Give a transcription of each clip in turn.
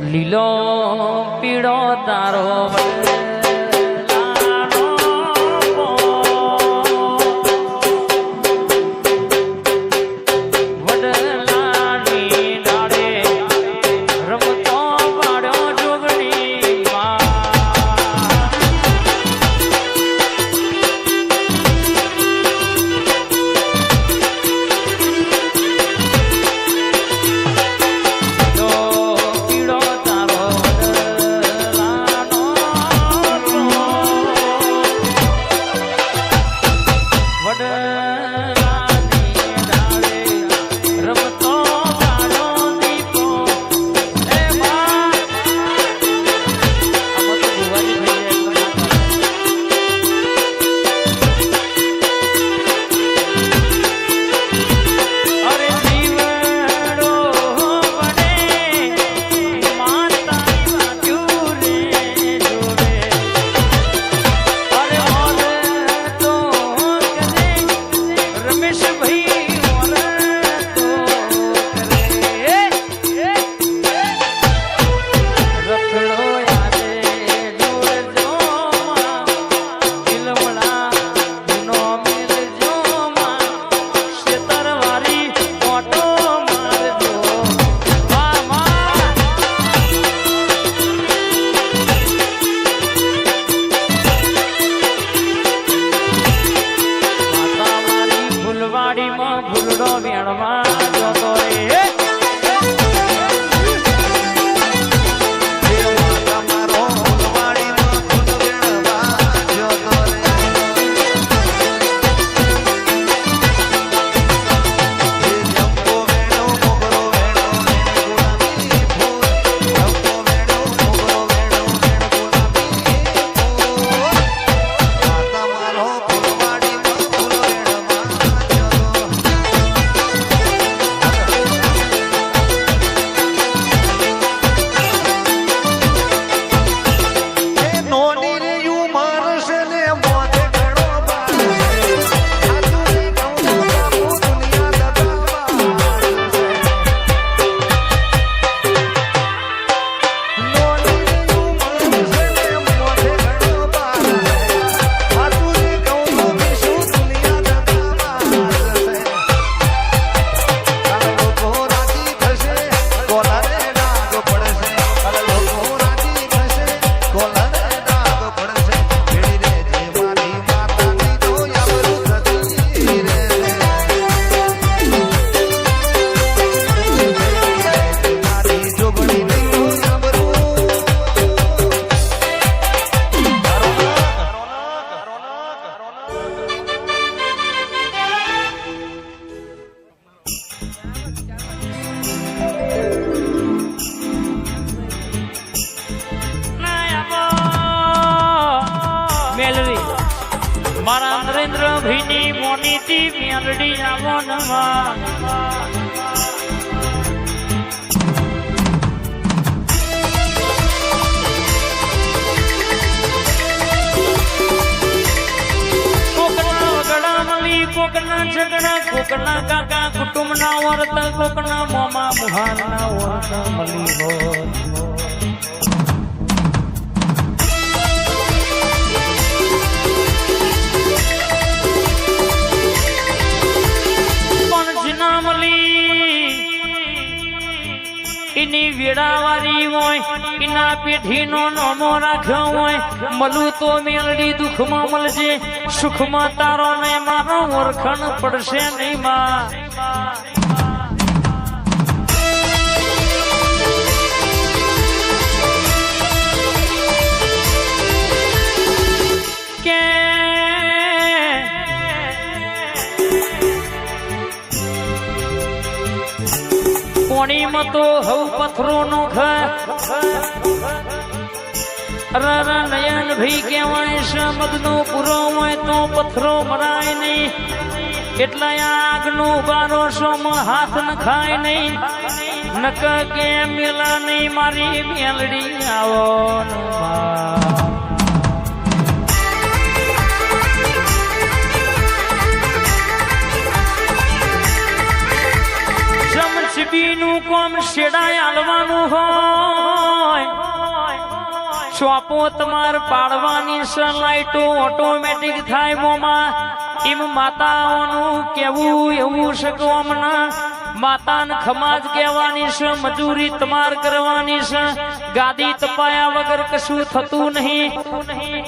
લીલો પીળો તારો દ્રભીની મોનીથી મેલડી આવો નવા કોકના ઝઘડા, કોકના કાકા કુટુંબના વર્ત, કોકના મોમા મુહારના વર્ત મળી હોય પીડાવારી હોય, એના પેઢી નો નામો રાખ્યો હોય, મલું તો મેલડી દુઃખમાં મળશે સુખમાં તારો ને મારો ઓળખણ પડશે નહીં, માં. પાણીમાં મતો હવ પથરો નો ઘર રારા નયન ભી કહેવાય શમદ નો પૂરો હોય તો પથરો મરાય નહીં. એટલા આગ નો બારો સોમાં હાથ ન ખાય નહીં. નક કે મેલા નહીં મારી મેલડી આવો সেটাই আলমানু হয় ચોપો તમાર પાડવાની સનલાઇટો ઓટોમેટિક થાય મોમાં એમ માતાઓનું કેવું એવું શકો હમણાં માતાને ખમાજ કહેવાની છે, મજૂરી તમાર કરવાની છે, ગાદી તપાયા વગર કશું થતું નહીં.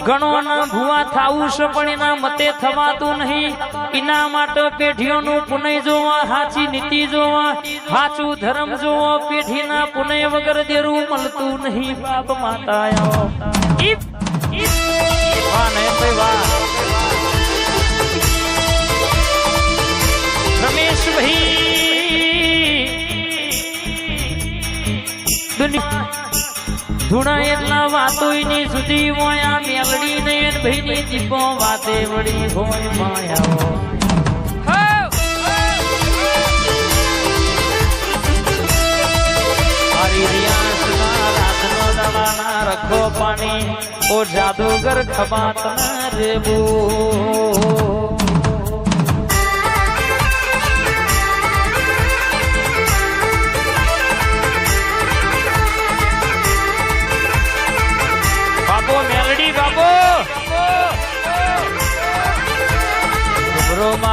ઘણો ના ભૂવા થાવું છે, પણ એના મતે થવાતું નહીં. એના માટે પેઢીઓનું પુનય જોવા, હાચી નીતિ જોવા, હાચું ધર્મ જોવો, પેઢીના પુનય વગર દેરું મળતું નહીં. બાપ માતા. વાહ ભાઈ. ધૂણા એટલા વાતો ની સુધી મોયા મેલડી ને ભાઈ ની દીપો વાતે વળી હોય માયા રખો પાણી, ઓ જાદુગર ખબાત ના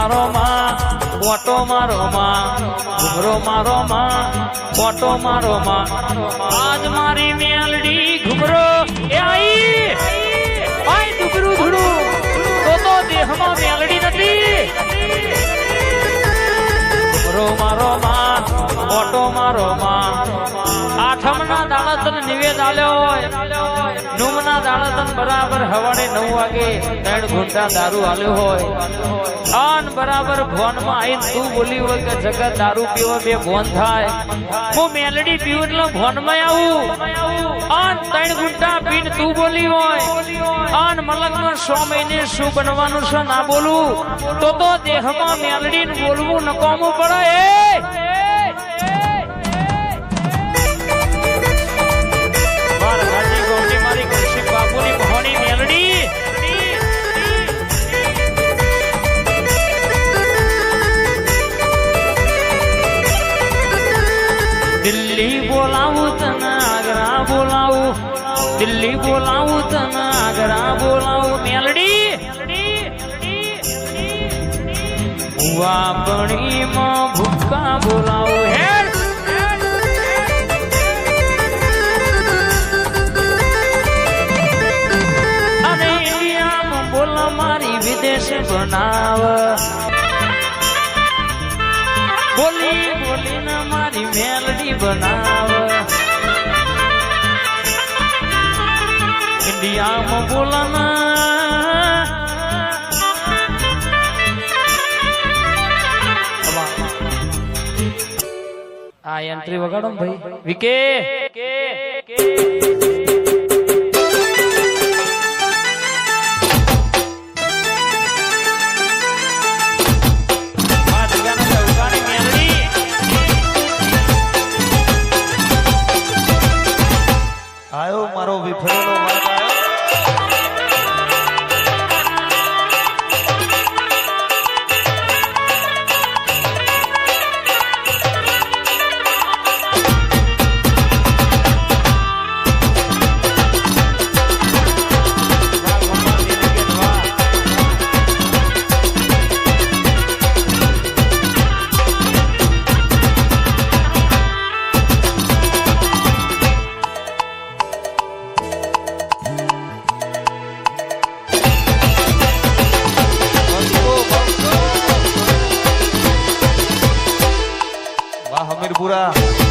મારો માં ઓટો મારો માં ઘુમરો મારો માં ઓટો મારો માં. આજ મારી મેલડી ઘુમરો એ આઈ. આઈ ડુગરું ધુડું તો તો દેહમાં મેલડી નથી. ઘુમરો મારો માં ઓટો મારો માં. આઠમ ના દાડા નિવેદ આલ્યો હોય. નુમ ના દાડા બરાબર હવાડે નવ વાગે ત્રણ ઘૂંટા દારૂ આલ્યો હોય. અન બરાબર ભોનમાં આવીને તું બોલી હોય કે જગત દારૂ પીવો બે ભોન થાય. હું મેલડી પીવું એટલે ભોનમાં આવું. આન ત્રણ ઘૂંટા પીને તું બોલી હોય. આન મલક નો સો મહિને શું બનવાનું છે ના બોલું? તો તો દેહમાં મેલડી ને બોલવું નકામું પડે. બોલાવું તને આગ્રા બોલાવું મેલડી. વાપણીમાં ભૂક્કા બોલાવું. હે? અને ઇન્ડિયામાં બોલ મારી વિદેશ બનાવ. બોલી, બોલીને મારી મેલડી બનાવ. ઇન્ડિયામાં બોલના. આ એન્ટ્રી વગાડો ભાઈ. વિકે. આ গ্রামের